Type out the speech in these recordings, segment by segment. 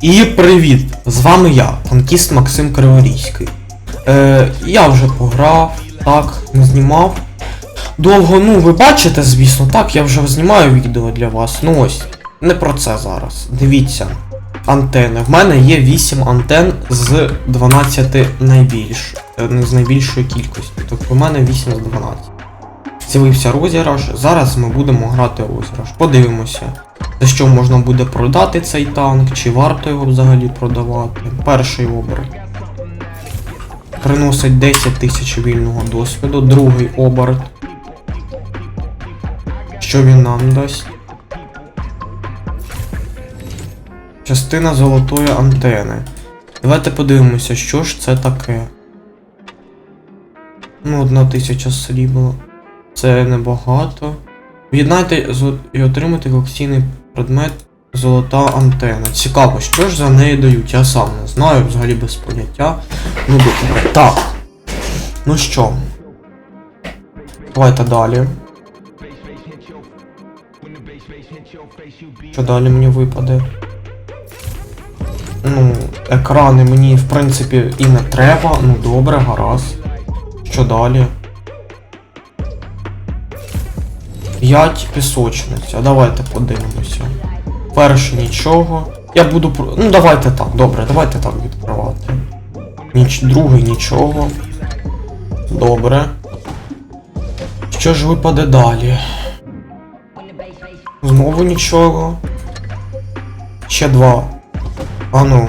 І привіт! З вами я, танкіст Максим Криворізький. Е, я вже пограв, так, не знімав. Довго, ну ви бачите, звісно, так, я вже знімаю відео для вас. Ну ось, не про це зараз. Дивіться. Антени. В мене є 8 антен з 12 найбільш, е, з найбільшої кількості. Тобто в мене 8 з 12. З'явився розіграш. Зараз ми будемо грати розіграш. Подивимося, за що можна буде продати цей танк, чи варто його взагалі продавати. Перший оберт. Приносить 10 тисяч вільного досвіду. Другий оберт. Що він нам дасть? Частина золотої антени. Давайте подивимося, що ж це таке. Ну, одна тисяча срібла. Це небагато. В'єднайте і отримати колекційний предмет золота антена. Цікаво, що ж за неї дають? Я сам не знаю, взагалі без поняття. Ну добре. Так. Ну що? Давайте далі. Що далі мені випаде? Ну, екрани мені, в принципі, і не треба. Ну добре, гаразд. Що далі? 5 пісочниць. А давайте подивимося. Перше нічого. Я буду. Ну давайте так, добре, давайте так відкривати. Ніч... Другий нічого. Добре. Що ж випаде далі? Знову нічого. Ще два. А ну.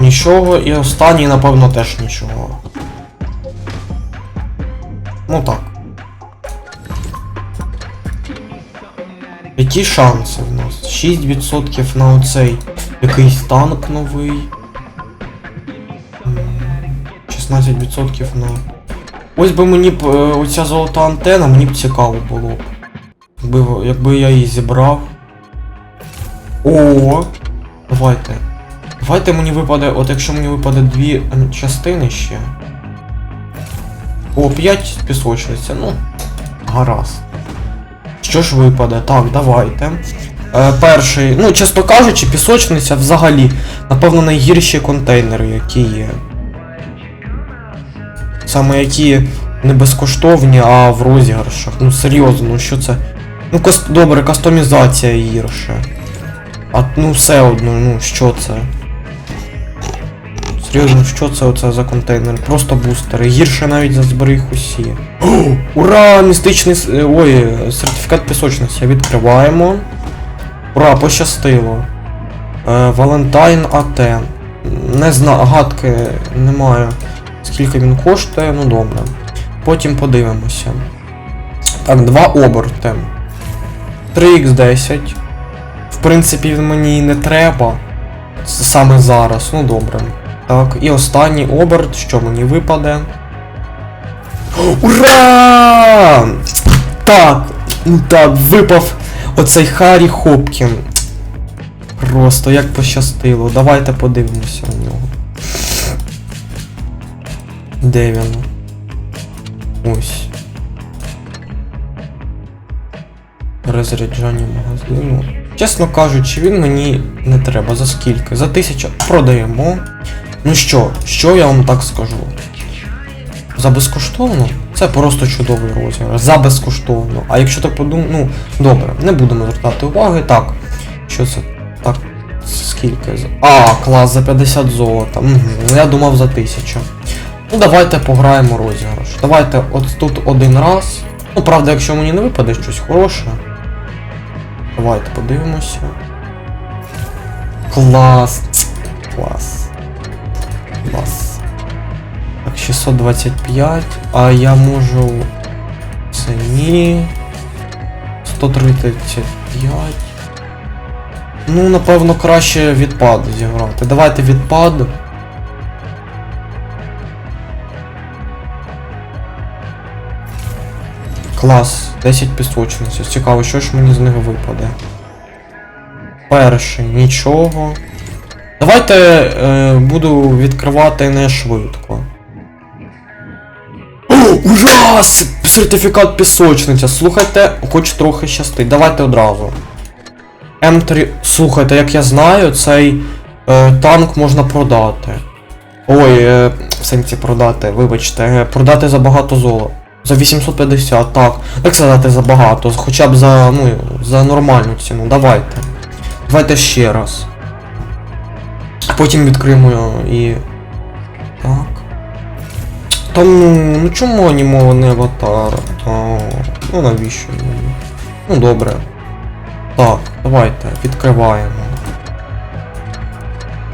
Нічого і останній, напевно, теж нічого. Ну так. Які шанси в нас? 6% на оцей якийсь танк новий. 16% на. Ось би мені б е, оця золота антена, мені б цікаво було б. Якби, якби я її зібрав. О! Давайте. Давайте мені випаде, от якщо мені випаде дві частини ще. О, 5 пісочниця, ну. Гаразд. Що ж випаде? Так, давайте. Е, перший, ну, чесно кажучи, пісочниця взагалі, напевно, найгірші контейнери, які є. Саме які не безкоштовні, а в розіграшах. Ну серйозно, ну що це? Ну, кас... добре, кастомізація гірше. А ну все одно, ну що це? Серйозно, що це оце за контейнер? Просто бустери. Гірше навіть за зберіг усі. Ура! Містичний е, ой, сертифікат пісочниці. Відкриваємо. Ура, пощастило. Валентайн АТ. Не знаю, гадки немає. Скільки він коштує, ну добре. Потім подивимося. Так, два оберти. 3х10. В принципі, мені не треба. Саме зараз, ну добре. Так, і останній оберт, що мені випаде. Ура! Так, ну так, випав оцей Харі Хопкін. Просто як пощастило. Давайте подивимося на нього. Де він? Ось. Розряджання магазину. Чесно кажучи, він мені не треба. За скільки? За тисячу продаємо. Ну що, що я вам так скажу? За безкоштовно? Це просто чудовий розіграш. За безкоштовно. А якщо так подум... ну, добре, не будемо звертати уваги. Так. Що це? Так. Скільки? А, клас за 50 золота. Угу. Я думав за 1000. Ну давайте пограємо розіграш. Давайте от тут один раз. Ну, правда, якщо мені не випаде щось хороше. Давайте подивимося. Клас. Клас. 625. А я можу. Це ні. 135. Ну, напевно, краще відпад зіграти. Давайте відпад. Клас, 10 пісочниць. Цікаво, що ж мені з них випаде. Перший, нічого. Давайте е, буду відкривати не швидко. О, ура! Сертифікат пісочниця. Слухайте, хоч трохи щастить. Давайте одразу. М3. Слухайте, як я знаю, цей е, танк можна продати. Ой, е, в сенсі продати, вибачте, е, продати за багато золота. За 850, так. Як сказати за багато, хоча б за, ну, за нормальну ціну. Давайте. Давайте ще раз. Потім відкриємо і. Так. Там, ну, ну чому анімований аватар? А, ну навіщо? Ну добре. Так, давайте, відкриваємо.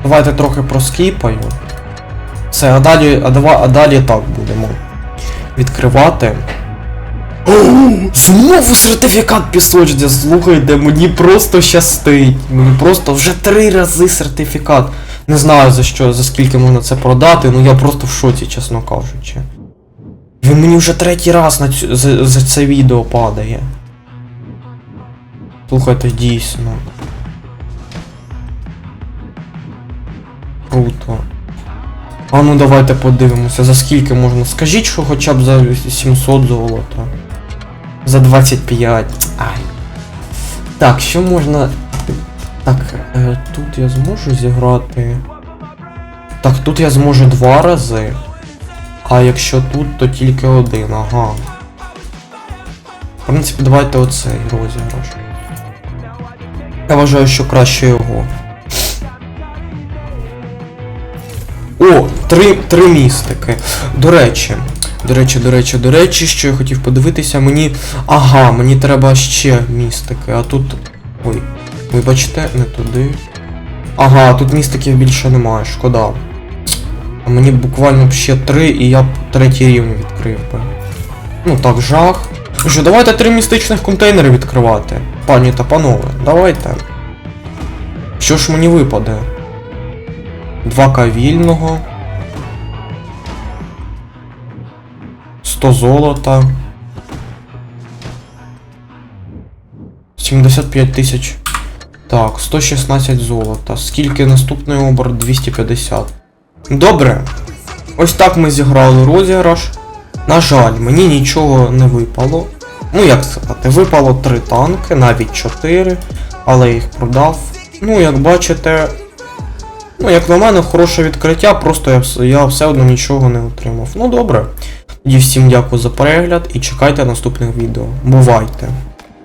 Давайте трохи проскіпаю. Все, а далі, а, дава, а далі так будемо. Відкривати. Знову сертифікат пісочня, слухайте, мені просто щастить. Мені просто вже три рази сертифікат. Не знаю за що, за скільки можна це продати, ну я просто в шоці, чесно кажучи. Він мені вже третій раз на цю, за, за це відео падає. Слухайте, дійсно. Круто. А ну давайте подивимося, за скільки можна. Скажіть, що хоча б за 700 золота. За 25. Ай. Так, що можна. Так, тут я зможу зіграти. Так, тут я зможу два рази. А якщо тут, то тільки один, ага. В принципі, давайте оцей розіграш. Я вважаю, що краще його. О, три, три містики. До речі, до речі, до речі, до речі, що я хотів подивитися, мені. Ага, мені треба ще містики, а тут. Ой, вибачте, не туди. Ага, тут містиків більше немає, шкода. Мені буквально ще три, і я б третій рівень відкрив би. Ну так, жах. Що, давайте три містичних контейнери відкривати. Пані та панове, давайте. Що ж мені випаде? 2к вільного. 100 золота. 75 тисяч. Так, 116 золота. Скільки наступний оберт? 250. Добре. Ось так ми зіграли розіграш. На жаль, мені нічого не випало. Ну, як сказати, випало 3 танки, навіть 4, але їх продав. Ну, як бачите, Ну, як на мене, хороше відкриття, просто я, я все одно нічого не отримав. Ну добре. Тоді всім дякую за перегляд і чекайте наступних відео. Бувайте!